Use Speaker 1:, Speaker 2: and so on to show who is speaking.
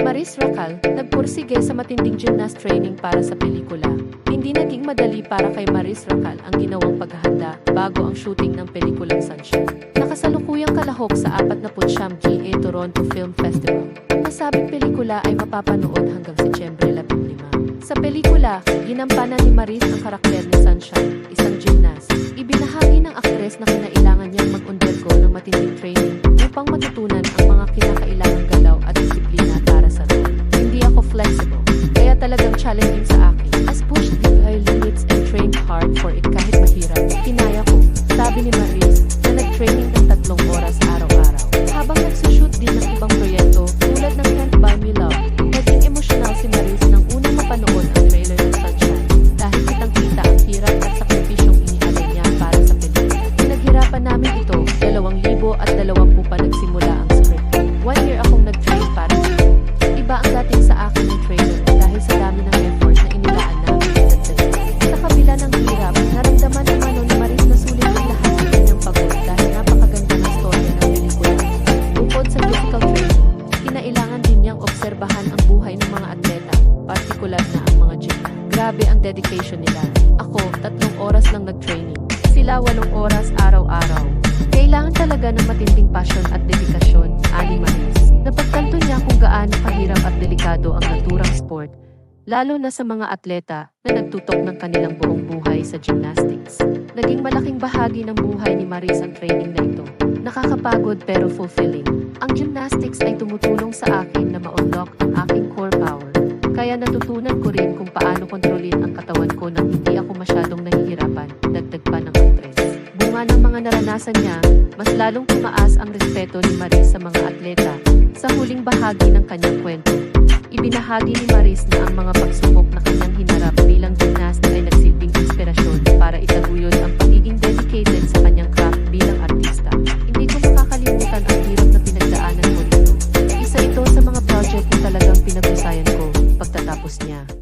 Speaker 1: Maris Racal, nagpursige sa matinding gymnast training para sa pelikula. Hindi naging madali para kay Maris Racal ang ginawang paghahanda bago ang shooting ng pelikulang Sunshine. Nakasalukuyang kalahok sa 49 GA Toronto Film Festival. Ang nasabing pelikula ay mapapanood hanggang Setyembre 15. Sa pelikula, ginampanan ni Maris ang karakter ni Sunshine, isang gymnast. Ibinahagi ng aktres na kinailangan niyang mag-undergo ng matinding training upang matutunan ang mga kinakailangang galaw at disiplina para challenging sa akin. As pushed the her limits and trained hard for it kahit mahirap, kinaya ko, sabi ni Maris, na nag-training ng tatlong oras araw-araw. Habang nagsushoot din ng ibang proyekto tulad ng Can't Buy Me Love, naging emosyonal si Maris nang unang mapanood ang trailer ng Sunshine dahil kitang-kita ang hirap at sakripisyong inialay niya para sa pelikula. Pinaghirapan namin ito, dalawang libo at dalawampu pa nagsimula niyang obserbahan ang buhay ng mga atleta, partikular na ang mga gym. Grabe ang dedication nila. Ako, tatlong oras lang nag-training. Sila walong oras araw-araw. Kailangan talaga ng matinding passion at dedikasyon, ani Maris. Napagtanto niya kung gaano kahirap at delikado ang naturang sport, lalo na sa mga atleta na nagtutok ng kanilang buong buhay sa gymnastics. Naging malaking bahagi ng buhay ni Maris ang training na ito. Nakakapagod pero fulfilling. Ang gymnastics ay tumutulong sa akin na ma-unlock rin kung paano kontrolin ang katawan ko nang hindi ako masyadong nahihirapan, dagdag pa ng stress. Bunga ng mga naranasan niya, mas lalong tumaas ang respeto ni Maris sa mga atleta sa huling bahagi ng kanyang kwento. Ibinahagi ni Maris na ang mga pagsubok na kanyang hinarap bilang gymnast ay nagsilbing inspirasyon para itaguyod ang pagiging dedicated sa kanyang craft bilang artista. Hindi ko makakalimutan ang hirap na pinagdaanan ko rito. Isa ito sa mga project na talagang pinag-usayan ko pagtatapos niya.